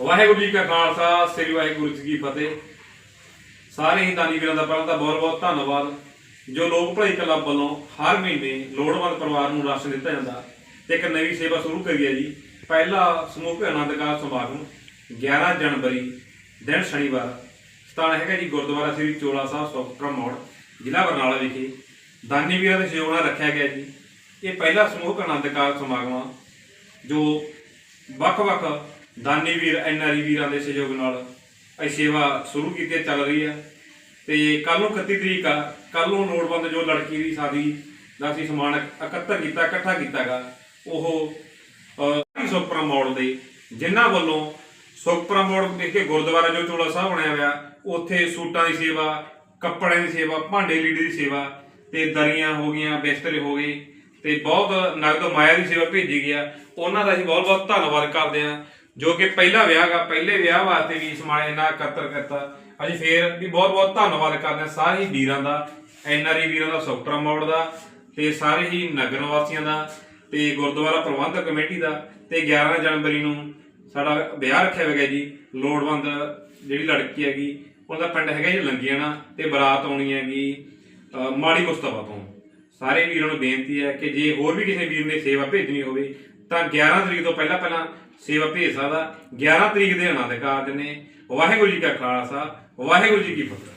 ਵਾਹਿਗੁਰੂ ਜੀ ਕਾ ਖਾਲਸਾ, ਸ੍ਰੀ ਵਾਹਿਗੁਰੂ ਜੀ ਕੀ ਫਤਿਹ। ਸਾਰੇ ਹੀ ਦਾਨੀ ਵੀਰਾਂ ਦਾ ਪਹਿਲਾਂ ਤਾਂ ਬਹੁਤ ਬਹੁਤ ਧੰਨਵਾਦ, ਜੋ ਲੋਕ ਭਲਾਈ ਕਲੱਬ ਵੱਲੋਂ ਹਰ ਮਹੀਨੇ ਲੋੜਵੰਦ ਪਰਿਵਾਰ ਨੂੰ ਰਾਸ਼ਨ ਦਿੱਤਾ ਜਾਂਦਾ। ਤੇ ਇੱਕ ਨਵੀਂ ਸੇਵਾ ਸ਼ੁਰੂ ਕਰੀ ਹੈ ਜੀ। ਪਹਿਲਾ ਸਮੂਹ ਆਨੰਦ ਕਾਰਜ ਸਮਾਗਮ 11 ਜਨਵਰੀ, ਦਿਨ ਸ਼ਨੀਵਾਰ। ਸਥਾਨ ਹੈਗਾ ਜੀ ਗੁਰਦੁਆਰਾ ਸ੍ਰੀ ਚੋਲਾ ਸਾਹਿਬ, ਸੋਕਟਰ ਮੋੜ, ਜ਼ਿਲ੍ਹਾ ਬਰਨਾਲਾ ਵਿਖੇ। ਦਾਨੀ ਵੀਰਾਂ ਦੇ ਸਹਿਯੋਗ ਨਾਲ ਰੱਖਿਆ ਗਿਆ ਜੀ। ਇਹ ਪਹਿਲਾ ਸਮੂਹ ਆਨੰਦ ਕਾਰਜ ਸਮਾਗਮ ਆ, ਜੋ ਵੱਖ-ਵੱਖ ਦਾਨੀ ਵੀਰ ਐਨਆਰਈ ਵੀਰਾਂ ਦੇ ਸਹਿਯੋਗ ਨਾਲ ਇਹ ਸੇਵਾ ਸ਼ੁਰੂ ਕੀਤੀ, ਚੱਲ ਰਹੀ ਹੈ। ਤੇ ਕੱਲ ਨੂੰ 31 ਤਰੀਕ ਆ ਕੱਲ ਨੂੰ ਲੋੜਵੰਦ ਜੋ ਲੜਕੀ ਦੀ ਸ਼ਾਦੀ ਦਾ ਅਸੀਂ ਸਮਾਨ ਇਕੱਤਰ ਕੀਤਾ, ਇਕੱਠਾ ਕੀਤਾਗਾ, ਉਹ ਸੁਖਪਰਾ ਮੋੜ ਦੇ, ਜਿਨ੍ਹਾਂ ਵੱਲੋਂ ਸੁਖਪੁਰਾ ਮੋੜ ਵਿਖੇ ਗੁਰਦੁਆਰਾ ਜੋ ਚੋਲਾ ਸਾਹਿਬ ਬਣਿਆ ਹੋਇਆ, ਉੱਥੇ ਸੂਟਾਂ ਦੀ ਸੇਵਾ, ਕੱਪੜਿਆਂ ਦੀ ਸੇਵਾ, ਭਾਂਡੇ ਲੀੜੇ ਦੀ ਸੇਵਾ, ਤੇ ਦਰੀਆਂ ਹੋ ਗਈਆਂ, ਬਿਸਤਰੇ ਹੋ ਗਏ, ਤੇ ਬਹੁਤ ਨਗਦ ਮਾਇਆ ਦੀ ਸੇਵਾ ਭੇਜੀ ਗਿਆ ਉਹਨਾਂ ਦਾ ਅਸੀਂ ਬਹੁਤ ਬਹੁਤ ਧੰਨਵਾਦ ਕਰਦੇ ਹਾਂ। ਜੋ ਕਿ ਪਹਿਲਾ ਵਿਆਹ ਗਾ ਪਹਿਲੇ ਵਿਆਹ ਵਾਸਤੇ ਵੀ ਸਮਾਜ ਇਹਨਾਂ ਇਕੱਤਰ ਕੀਤਾ ਅਸੀਂ ਫੇਰ ਵੀ ਬਹੁਤ ਬਹੁਤ ਧੰਨਵਾਦ ਕਰਦੇ ਹਾਂ ਸਾਰੇ ਹੀ ਵੀਰਾਂ ਦਾ ਐਨਆਰਈ ਵੀਰਾਂ ਦਾ ਸੁਖਪੁਰਾ ਮੋੜ ਦਾ ਤੇ ਸਾਰੇ ਹੀ ਨਗਰ ਨਿਵਾਸੀਆਂ ਦਾ ਤੇ ਗੁਰਦੁਆਰਾ ਪ੍ਰਬੰਧਕ ਕਮੇਟੀ ਦਾ ਤੇ 11 ਜਨਵਰੀ ਨੂੰ ਸਾਡਾ ਵਿਆਹ ਰੱਖਿਆ ਹੋਇਆ ਜੀ। ਲੋੜਵੰਦ ਜਿਹੜੀ ਲੜਕੀ ਹੈਗੀ ਉਹਦਾ ਪਿੰਡ ਹੈਗਾ ਜੀ ਲੰਗੀਆਣਾ ਤੇ ਬਰਾਤ ਆਉਣੀ ਹੈਗੀ ਅ, ਮਾੜੀ ਮੁਸਤਫਾ ਤੋਂ। ਸਾਰੇ ਵੀਰਾਂ ਨੂੰ ਬੇਨਤੀ ਹੈ ਕਿ ਜੇ ਹੋਰ ਵੀ ਕਿਸੇ ਵੀਰ ਨੇ ਸੇਵਾ ਭੇਜਣੀ ਹੋਵੇ ਤਾਂ 11 ਤਰੀਕ ਤੋਂ ਪਹਿਲਾਂ ਪਹਿਲਾਂ ਸੇਵਾ ਭੇਜ ਸਕਦਾ। 11 ਤਰੀਕ ਦੇ ਆਨੰਦ ਕਾਰਜ ਨੇ। ਵਾਹਿਗੁਰੂ ਜੀ ਕਾ ਖਾਲਸਾ, ਵਾਹਿਗੁਰੂ ਜੀ ਕੀ ਫਤਿਹ।